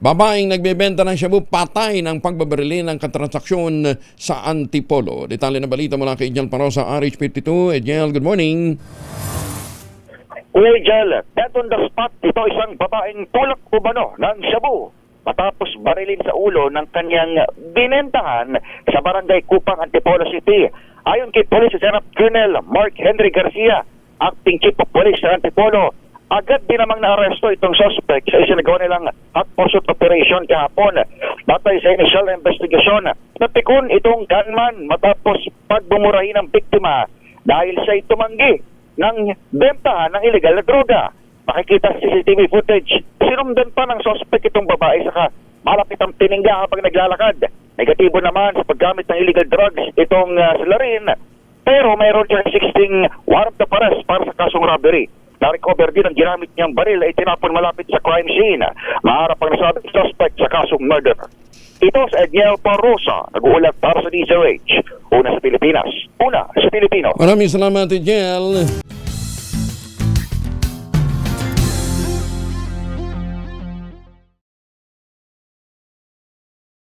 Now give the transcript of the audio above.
Babaeng nagbebenta ng shabu patay ng pagbabarili ng katransaksyon sa Antipolo. Detalye na balita mula kay Ejel Parosa, RH52. Ejel, good morning. Kuya Jel, dead on the spot, ito isang babaeng tulak umano ng Shabu matapos barilin sa ulo ng kanyang binentahan sa barangay Kupang, Antipolo City. Ayon kay Police Lieutenant Colonel Mark Henry Garcia, Acting Chief of Police sa Antipolo, agad din namang naaresto itong suspect sa isinagawa nilang hot pursuit operation kahapon. Batay sa initial investigation, napikon itong gunman matapos pagbumurahin ng biktima dahil siya tumanggi ng bentahan ng illegal na droga. Makikita sa CCTV footage, sinundan pa ng suspect itong babae saka malapit ang tiningga habang naglalakad. Negatibo naman sa paggamit ng illegal drugs itong uh, sila. Pero mayroon siyang 16 warrant of arrest para sa kasong robbery. Na-recover din ang ginamit niyang baril ay tinapon malapit sa crime scene. Maharap ang nasabing suspect sa kasong murder. Ito sa Edniel Parosa, nag-uulat para sa DZRH. Una sa Pilipinas, una sa Pilipino. Maraming salamat, Ejel.